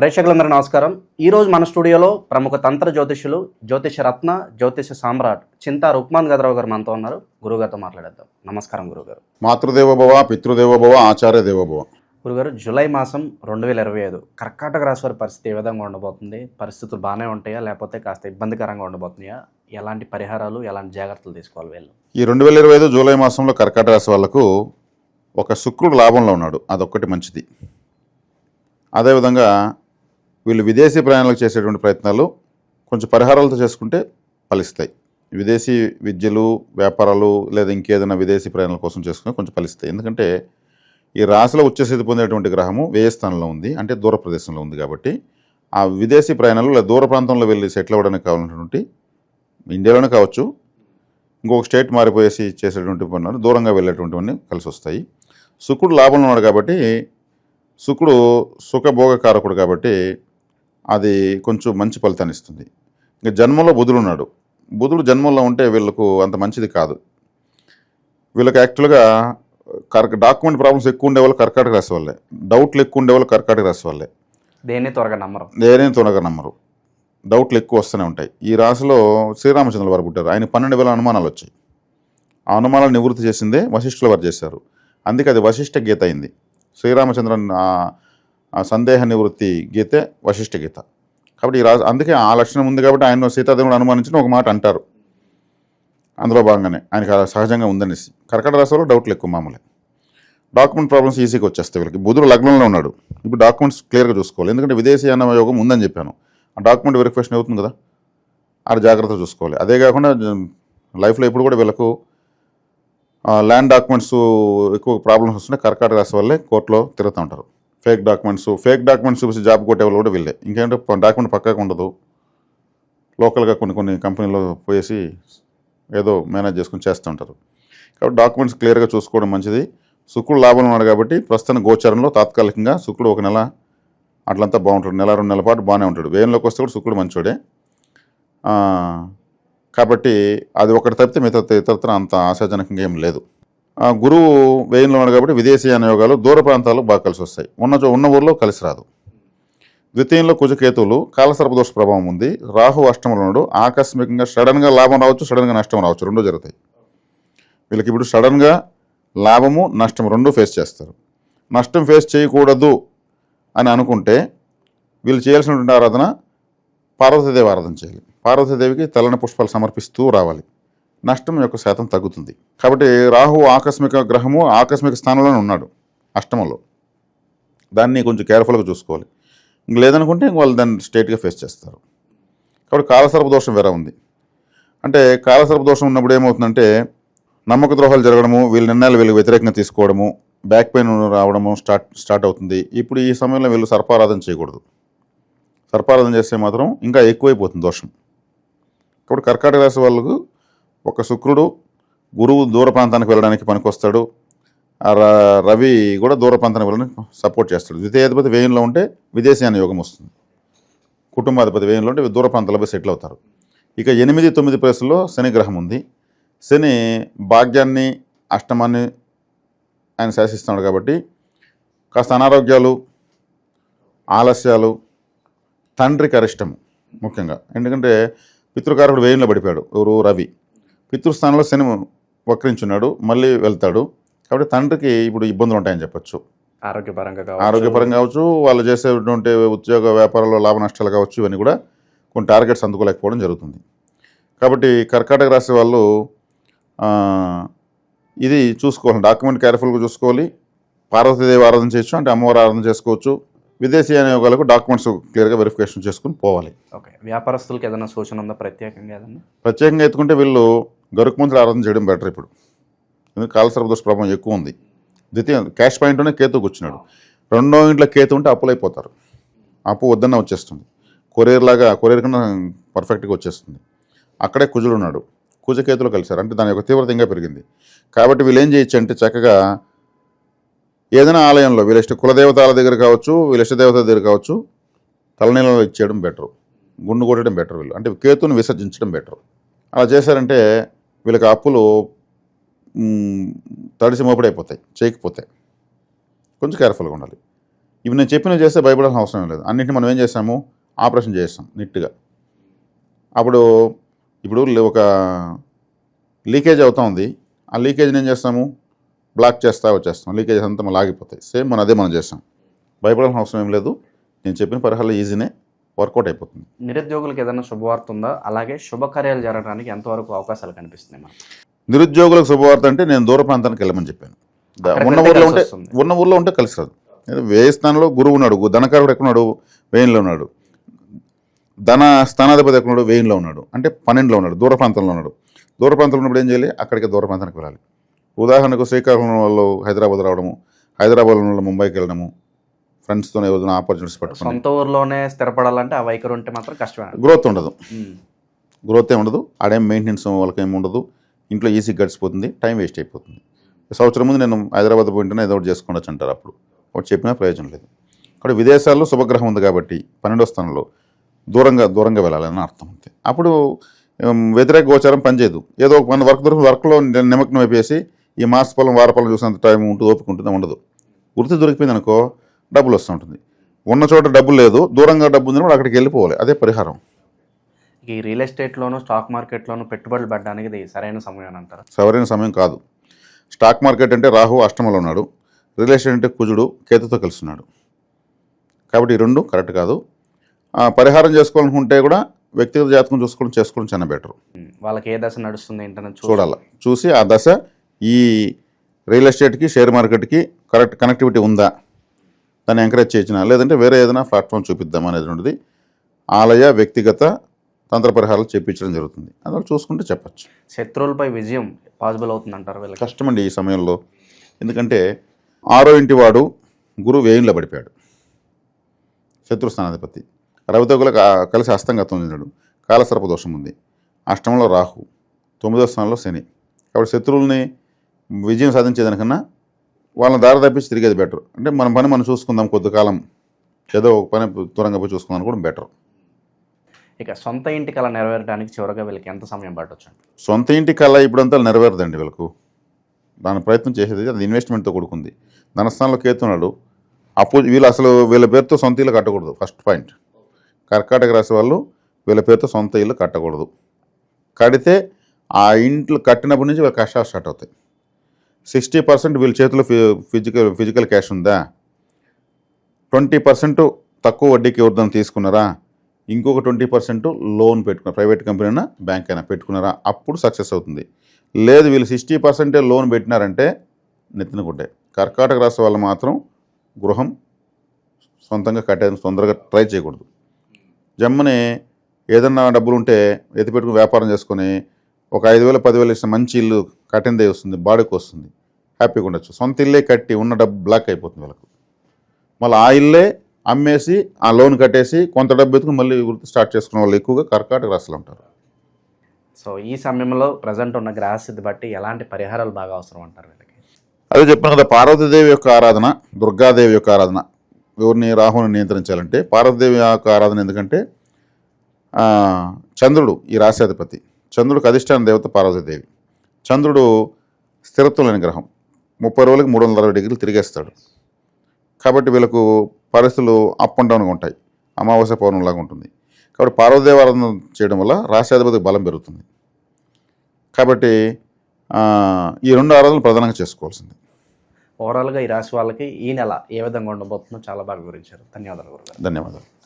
ప్రేక్షకులందరూ నమస్కారం. ఈరోజు మన స్టూడియోలో ప్రముఖ తంత్ర జ్యోతిష్యులు జ్యోతిష రత్న జ్యోతిష సామ్రాట్ చింతా రుక్మాన్ గదరావు గారు మనతో ఉన్నారు. గురుగారితో మాట్లాడేద్దాం. నమస్కారం గురుగారు మాతృదేవోభవ పితృదేవోభవ ఆచార్య దేవోభవ. గురుగారు జూలై మాసం రెండు వేల ఇరవై ఐదు కర్కాటక రాశి వారి పరిస్థితి ఏ విధంగా ఉండబోతుంది? పరిస్థితులు బాగానే ఉంటాయా? లేకపోతే కాస్త ఇబ్బందికరంగా ఉండబోతున్నాయా? ఎలాంటి పరిహారాలు ఎలాంటి జాగ్రత్తలు తీసుకోవాలి వీళ్ళు? ఈ రెండు వేల ఇరవై ఐదు జూలై మాసంలో కర్కాటక రాశి వాళ్ళకు ఒక శుక్రుడు లాభంలో ఉన్నాడు. అదొక్కటి మంచిది. అదేవిధంగా వీళ్ళు విదేశీ ప్రయాణాలకు చేసేటువంటి ప్రయత్నాలు కొంచెం పరిహారాలతో చేసుకుంటే ఫలిస్తాయి. విదేశీ విద్యలు వ్యాపారాలు లేదా ఇంకేదైనా విదేశీ ప్రయాణాల కోసం చేసుకుని కొంచెం ఫలిస్తాయి. ఎందుకంటే ఈ రాశిలో ఉచ్చస్థితి పొందేటువంటి గ్రహము వ్యయస్థానంలో ఉంది అంటే దూర ప్రదేశంలో ఉంది కాబట్టి ఆ విదేశీ ప్రయాణాలు లేదా దూర ప్రాంతంలో వెళ్ళి సెటిల్ అవ్వడానికి కావాలన్నటువంటి ఇండియాలోనే కావచ్చు ఇంకొక స్టేట్ మారిపోయేసి చేసేటువంటి పనులు దూరంగా వెళ్ళేటువంటివన్నీ కలిసి వస్తాయి. శుక్రుడు లాభంలో ఉన్నాడు కాబట్టి శుక్రుడు సుఖభోగకారకుడు కాబట్టి అది కొంచెం మంచి ఫలితాన్ని ఇస్తుంది. ఇంకా జన్మలో బుధుడు ఉన్నాడు. బుధుడు జన్మంలో ఉంటే వీళ్ళకు అంత మంచిది కాదు. వీళ్ళకి యాక్చువల్గా కర్క డాక్యుమెంట్ ప్రాబ్లమ్స్ ఎక్కువ ఉండేవాళ్ళు కర్కాటక రాశి వాళ్ళే. డౌట్లు ఎక్కువ ఉండేవాళ్ళు కర్కాటక రాశి వాళ్ళే. దేన్ని త్వరగా నమ్మరు? నేనేం తొనగా నమ్మరు. డౌట్లు ఎక్కువ వస్తూనే ఉంటాయి. ఈ రాశిలో శ్రీరామచంద్రుల వారు పుట్టారు. ఆయన పన్నెండు వేల అనుమానాలు వచ్చాయి. ఆ అనుమానాలు నివృత్తి చేసిందే వశిష్ఠుల వారు చేశారు. అందుకే అది వశిష్ఠ గీత అయింది. శ్రీరామచంద్రన్ ఆ సందేహ నివృత్తి గీతే వశిష్ఠ గీత. కాబట్టి ఈ రాజు అందుకే ఆ లక్షణం ఉంది కాబట్టి ఆయన సీతాదేవుడు అనుమానించిన ఒక మాట అంటారు. అందులో భాగంగానే ఆయనకి అలా సహజంగా ఉందనేసి కర్కట రాశిలో డౌట్లు ఎక్కువ మామూలే. డాక్యుమెంట్ ప్రాబ్లమ్స్ ఈజీగా వచ్చేస్తాయి వీళ్ళకి. బుధుడు లగ్నంలో ఉన్నాడు. ఇప్పుడు డాక్యుమెంట్స్ క్లియర్గా చూసుకోవాలి. ఎందుకంటే విదేశీయాన యోగం ఉందని చెప్పాను. ఆ డాక్యుమెంట్ వెరిఫికేషన్ అవుతుంది కదా? అది జాగ్రత్తగా చూసుకోవాలి. అదే కాకుండా లైఫ్లో ఎప్పుడు కూడా వీళ్ళకు ల్యాండ్ డాక్యుమెంట్స్ ఎక్కువ ప్రాబ్లమ్స్ వస్తున్నాయి కర్కాటక రాశి వల్లే కోర్టులో తిరుగుతూ ఉంటారు. ఫేక్ డాక్యుమెంట్స్ ఫేక్ డాక్యుమెంట్స్ చూసి జాబ్ కొట్టేవాళ్ళు కూడా వీళ్ళే. ఇంకేంటే డాక్యుమెంట్ పక్కగా ఉండదు. లోకల్గా కొన్ని కొన్ని కంపెనీలో పోయేసి ఏదో మేనేజ్ చేసుకుని చేస్తుంటారు కాబట్టి డాక్యుమెంట్స్ క్లియర్గా చూసుకోవడం మంచిది. శుక్రుడు లాభం ఉన్నాడు కాబట్టి ప్రస్తుతం గోచరంలో తాత్కాలికంగా శుక్రుడు ఒక నెల అట్లంతా బాగుంటాడు. నెల రెండు నెలల పాటు బాగానే ఉంటాడు. వేయంలోకి వస్తే కూడా శుక్రుడు మంచోడే. కాబట్టి అది ఒకటి తప్పితే మిగతా ఇతరత్ర అంత ఆశాజనకంగా ఏం లేదు. గురువు వేయంలో ఉన్నాడు కాబట్టి విదేశీయాన యోగాలు దూర ప్రాంతాలు బాగా కలిసి వస్తాయి. ఉన్నచో ఉన్న ఊర్లో కలిసి రాదు. ద్వితీయంలో కుజకేతువులు కాలసర్పదోష ప్రభావం ఉంది. రాహు అష్టములు ఉన్నాడు. ఆకస్మికంగా సడన్గా లాభం రావచ్చు సడన్గా నష్టం రావచ్చు. రెండు జరుగుతాయి. వీళ్ళకి ఇప్పుడు సడన్గా లాభము నష్టం రెండు ఫేస్ చేస్తారు. నష్టం ఫేస్ చేయకూడదు అని అనుకుంటే వీళ్ళు చేయాల్సినటువంటి ఆరాధన పార్వతీదేవి ఆరాధన చేయాలి. పార్వతీదేవికి తెల్లని పుష్పాలు సమర్పిస్తూ రావాలి. నష్టం యొక్క శాతం తగ్గుతుంది. కాబట్టి రాహు ఆకస్మిక గ్రహము ఆకస్మిక స్థానంలోనే ఉన్నాడు అష్టమంలో. దాన్ని కొంచెం కేర్ఫుల్గా చూసుకోవాలి. ఇంక లేదనుకుంటే ఇంక వాళ్ళు దాన్ని స్ట్రేట్గా ఫేస్ చేస్తారు. కాబట్టి కాలసర్ప దోషం వేరే ఉంది. అంటే కాలసర్ప దోషం ఉన్నప్పుడు ఏమవుతుందంటే నమ్మక ద్రోహాలు జరగడము వీళ్ళ నిర్ణయాలు వీళ్ళకి వ్యతిరేకంగా తీసుకోవడము బ్యాక్ పెయిన్ రావడము స్టార్ట్ స్టార్ట్ అవుతుంది. ఇప్పుడు ఈ సమయంలో వీళ్ళు సర్పారాధన చేయకూడదు. సర్పారాధన చేస్తే మాత్రం ఇంకా ఎక్కువైపోతుంది దోషం. కాబట్టి కర్కాటక రాశి వాళ్ళకు ఒక శుక్రుడు గురువు దూర ప్రాంతానికి వెళ్ళడానికి పనికొస్తాడు. రవి కూడా దూర ప్రాంతానికి వెళ్ళడానికి సపోర్ట్ చేస్తాడు. ద్వితీయాధిపతి వ్యయంలో ఉంటే విదేశీయాన యోగం వస్తుంది. కుటుంబాధిపతి వ్యయంలో ఉంటే దూర ప్రాంతాలపై సెటిల్ అవుతారు. ఇక ఎనిమిది తొమ్మిది ప్లేసుల్లో శని గ్రహం ఉంది. శని భాగ్యాన్ని అష్టమాన్ని ఆయన శాసిస్తున్నాడు కాబట్టి కాస్త అనారోగ్యాలు ఆలస్యాలు తండ్రికి అరిష్టము ముఖ్యంగా. ఎందుకంటే పితృకారకుడు వేయంలో పడిపోయాడు ఎవరు? రవి. పితృస్థానంలో శని వక్రించున్నాడు మళ్ళీ వెళ్తాడు. కాబట్టి తండ్రికి ఇప్పుడు ఇబ్బందులు ఉంటాయని చెప్పొచ్చు. ఆరోగ్యపరంగా ఆరోగ్యపరంగా కావచ్చు వాళ్ళు చేసేటువంటి ఉద్యోగ వ్యాపారాల్లో లాభ నష్టాలు కావచ్చు ఇవన్నీ కూడా కొన్ని టార్గెట్స్ అందుకోలేకపోవడం జరుగుతుంది. కాబట్టి కర్కాటక రాశి వాళ్ళు ఇది చూసుకోవాలి డాక్యుమెంట్ కేర్ఫుల్గా చూసుకోవాలి. పార్వతీదేవి ఆరాధన చేయొచ్చు అంటే అమ్మవారి ఆరాధన చేసుకోవచ్చు. విదేశీ యోగాలకు డాక్యుమెంట్స్ క్లియర్గా వెరిఫికేషన్ చేసుకుని పోవాలి. ఓకే. వ్యాపారస్తులకి ఏదైనా సూచన ఉందా? ప్రత్యేకంగా ఏదన్నా? ప్రత్యేకంగా ఎత్తుకుంటే వీళ్ళు గరుకుమంతులు ఆరాధన చేయడం బెటర్ ఇప్పుడు. ఎందుకంటే కాలసర్పదోష ప్రభావం ఎక్కువ ఉంది. ద్వితీయ క్యాష్ పాయింట్లోనే కేతుకు వచ్చినాడు. రెండో ఇంట్లో కేతు ఉంటే అప్పులైపోతారు అప్పు వద్దన్న వచ్చేస్తుంది. కొరియర్ లాగా కొరియర్ కన్నా పర్ఫెక్ట్గా వచ్చేస్తుంది. అక్కడే కుజుడు ఉన్నాడు. కుజకేతులు కలిశారు. అంటే దాని యొక్క తీవ్రత ఇంకా పెరిగింది. కాబట్టి వీళ్ళు ఏం చేయొచ్చు అంటే చక్కగా ఏదైనా ఆలయంలో వీళ్ళ ఇష్ట కులదేవతాల దగ్గర కావచ్చు వీళ్ళ దేవతల దగ్గర కావచ్చు తలనీళ్ళలో ఇచ్చేయడం బెటర్ గుండు కొట్టడం బెటర్ వీళ్ళు. అంటే కేతుని విసర్జించడం బెటర్ అలా చేశారంటే వీళ్ళకి అప్పులు తడిసి మోపడైపోతాయి చేయకపోతే. కొంచెం కేర్ఫుల్గా ఉండాలి. ఇవి నేను చెప్పినవి చేస్తే భయపడాల్సిన అవసరం లేదు. అన్నింటిని మనం ఏం చేస్తాము? ఆపరేషన్ చేస్తాం నీట్గా. అప్పుడు ఇప్పుడు ఒక లీకేజ్ అవుతా ఉంది. ఆ లీకేజ్ని ఏం చేస్తాము? బ్లాక్ చేస్తా వచ్చేస్తాం. లీకేజ్ అంతా మనం ఆగిపోతాయి సేమ్ మనం అదే మనం చేస్తాం. భయపడాల్సిన అవసరం ఏం లేదు. నేను చెప్పిన పరిహారాలు ఈజీనే. వర్కౌట్ అయిపోతుంది. నిరుద్యోగులకు ఏదైనా శుభవార్త ఉందా? అలాగే శుభకార్యాలు జరగడానికి ఎంతవరకు అవకాశాలు కనిపిస్తున్నాయి నిరుద్యోగులకు శుభవార్త అంటే నేను దూర ప్రాంతానికి వెళ్ళమని చెప్పాను. ఉన్న ఊర్లో ఉంటే. ఉన్న ఊర్లో ఉంటే కలిసి రాదు. వ్యయ స్థానంలో గురువు ఉన్నాడు ధనకారుడు ఎక్కడున్నాడు వేయిన్లో ఉన్నాడు. ధన స్థానాధిపతి ఎక్కడున్నాడు వేయిన్లో ఉన్నాడు. అంటే పన్నెండులో ఉన్నాడు దూర ప్రాంతంలో ఉన్నాడు. దూర ప్రాంతంలో ఉన్నప్పుడు ఏం చేయాలి? అక్కడికి దూర ప్రాంతానికి వెళ్ళాలి. ఉదాహరణకు శ్రీకాకుళం వాళ్ళు హైదరాబాద్ రావడము హైదరాబాద్ వాళ్ళు ముంబైకి వెళ్ళడము ఫ్రెండ్స్తో ఏదైనా ఆపర్చునిటీస్ పట్టుకుని సొంత ఊర్లోనే స్థిరపడాలంటే ఆ వైఖరి ఉంటే మాత్రం కష్టమే. గ్రోత్ ఉండదు. గ్రోత్ ఏమి ఉండదు. ఆడేం మెయింటెనెన్స్ వాళ్ళకి ఏమి ఉండదు. ఇంట్లో ఈజీ గడిచిపోతుంది. టైం వేస్ట్ అయిపోతుంది. సంవత్సరం ముందు నేను హైదరాబాద్ పోయింటేనే ఏదో ఒకటి చేసుకోవచ్చు అంటారు అప్పుడు. ఒకటి చెప్పినా ప్రయోజనం లేదు. కాబట్టి విదేశాల్లో శుభగ్రహం ఉంది కాబట్టి పన్నెండో స్థానంలో దూరంగా దూరంగా వెళ్ళాలని అర్థం అంతే అప్పుడు వ్యతిరేక గోచారం పనిచేయదు. ఏదో ఒక మన వర్క్ దొరికి వర్క్లో నిమగ్నం అయిపోయేసి ఈ మాస పొలం వార పొలం చూసినంత టైం ఉంటుంది ఓపిక ఉంటుంది? ఉండదు. వృత్తి దొరికిపోయింది అనుకో డబ్బులు వస్తూ ఉంటుంది. ఉన్న చోట డబ్బు లేదు దూరంగా డబ్బు ఉంది కూడా అక్కడికి వెళ్ళిపోవాలి. అదే పరిహారం. ఈ రియల్ ఎస్టేట్లోను స్టాక్ మార్కెట్లోను పెట్టుబడులు పెట్టడానికి ఇది సరైన సమయం అంటారు? సరైన సమయం కాదు. స్టాక్ మార్కెట్ అంటే రాహు అష్టమంలో ఉన్నాడు. రియల్ ఎస్టేట్ అంటే కుజుడు కేతుతో కలిసి ఉన్నాడు కాబట్టి ఈ రెండు కరెక్ట్ కాదు. ఆ, పరిహారం చేసుకోవాలనుకుంటే కూడా వ్యక్తిగత జాతకం చూసుకోవడం చేసుకోవడం చాలా బెటర్. వాళ్ళకి ఏ దశ నడుస్తుంది ఏంటనే చూడాలి. చూసి ఆ దశ ఈ రియల్ ఎస్టేట్కి షేర్ మార్కెట్కి కరెక్ట్ కనెక్టివిటీ ఉందా? దాన్ని ఎంకరేజ్ చేయించిన లేదంటే వేరే ఏదైనా ప్లాట్ఫామ్ చూపిద్దాం అనేది ఉంటుంది ఆలయ వ్యక్తిగత తంత్ర పరిహారాలు చేయించడం జరుగుతుంది. అదొకటి చూసుకుంటే చెప్పచ్చు. శత్రువులపై విజయం పాసిబుల్ అవుతుంది అంటారు వీళ్ళకి. కష్టమండి ఈ సమయంలో. ఎందుకంటే ఆరో ఇంటి వాడు గురువు వేయంలో పడిపోయాడు. శత్రుస్థానాధిపతి రవితగులకు ఆ- కలిసి హస్తంగతం చెందాడు. కాలసర్ప దోషం ఉంది. అష్టమంలో రాహు. తొమ్మిదో స్థానంలో శని. కాబట్టి శత్రువుల్ని విజయం సాధించేదానికన్నా వాళ్ళని దారి తప్పించి తిరిగేది బెటర్ అంటే మన పని మనం చూసుకుందాం కొద్ది కాలం ఏదో ఒక పని దూరంగా పోయి చూసుకుందాం కూడా బెటర్ ఇక సొంత ఇంటికి అలా నెరవేరడానికి చివరగా వీళ్ళకి ఎంత సమయం పట్టొచ్చు? అండి సొంత ఇంటి కల్లా ఇప్పుడంతా నెరవేరదండి వీళ్ళకు. దాని ప్రయత్నం చేసేది అది ఇన్వెస్ట్మెంట్తో కూడుకుంది. ధనస్థానంలో కేతున్నాడు అప్పు వీళ్ళు అసలు వీళ్ళ పేరుతో సొంత ఇల్లు కట్టకూడదు ఫస్ట్ పాయింట్ కర్కాటక రాశి వాళ్ళు వీళ్ళ పేరుతో సొంత ఇల్లు కట్టకూడదు. కడితే ఆ ఇంట్లో కట్టినప్పటి నుంచి వీళ్ళ కష్టాలు స్టార్ట్ అవుతాయి. సిక్స్టీ పర్సెంట్ వీళ్ళ చేతిలో ఫి- ఫిజికల్ ఫిజికల్ క్యాష్ ఉందా? ట్వంటీ పర్సెంట్ తక్కువ వడ్డీకి ఎవరిదాన్ని తీసుకున్నారా? ఇంకొక ట్వంటీ పర్సెంట్ లోన్ పెట్టుకున్నారు ప్రైవేట్ కంపెనీ అయినా బ్యాంక్ అయినా పెట్టుకున్నారా? అప్పుడు సక్సెస్ అవుతుంది. లేదు వీళ్ళు సిక్స్టీ పర్సెంటే లోన్ పెట్టినారంటే నెత్తిన గుడ్డే. కర్కాటక రాష్ట్ర వాళ్ళు మాత్రం గృహం సొంతంగా కట్టేది తొందరగా ట్రై చేయకూడదు. జమ్మని ఏదన్నా డబ్బులు ఉంటే ఎత్తి పెట్టుకుని వ్యాపారం చేసుకొని ఒక ఐదు వేలు పదివేలు ఇచ్చిన మంచి ఇల్లు కట్టిందే వస్తుంది బాడీకి వస్తుంది. హ్యాపీగా ఉండొచ్చు. సొంత ఇల్లే కట్టి ఉన్న డబ్బు బ్లాక్ అయిపోతుంది వాళ్ళకు. మళ్ళీ ఆ ఇల్లే అమ్మేసి ఆ లోన్ కట్టేసి కొంత డబ్బు ఎత్తుకుని మళ్ళీ వృత్తి స్టార్ట్ చేసుకునే వాళ్ళు ఎక్కువగా కర్కాటక రాశులు ఉంటారు. సో ఈ సమయంలో ప్రజెంట్ ఉన్న గ్రహస్థితి బట్టి ఎలాంటి పరిహారాలు బాగా అవసరం అంటారు వీళ్ళకి? అదే చెప్పాను కదా పార్వతీదేవి యొక్క ఆరాధన దుర్గాదేవి యొక్క ఆరాధన. ఎవరిని రాహుని నియంత్రించాలంటే పార్వతీదేవి యొక్క ఆరాధన ఎందుకంటే చంద్రుడు ఈ రాశ్యాధిపతి చంద్రుడికి అధిష్టాన దేవత పార్వతీదేవి. చంద్రుడు స్థిరత్వం లేని గ్రహం. ముప్పై రోజులకి మూడు వందల అరవై డిగ్రీలు తిరిగేస్తాడు. కాబట్టి వీళ్ళకు పరిస్థితులు అప్ అండ్ డౌన్గా ఉంటాయి. అమావాస్య పౌర్ణంలాగా ఉంటుంది. కాబట్టి పార్వతీదేవి ఆరాధన చేయడం వల్ల రాశ్యాధిపతికి బలం పెరుగుతుంది. కాబట్టి ఈ రెండు ఆరాధనలు ప్రధానంగా చేసుకోవాల్సింది. ఓవరాల్గా ఈ రాశి వాళ్ళకి ఈ నెల ఏ విధంగా ఉండబోతుందో చాలా బాగా వివరించారు. ధన్యవాదాలు ధన్యవాదాలు.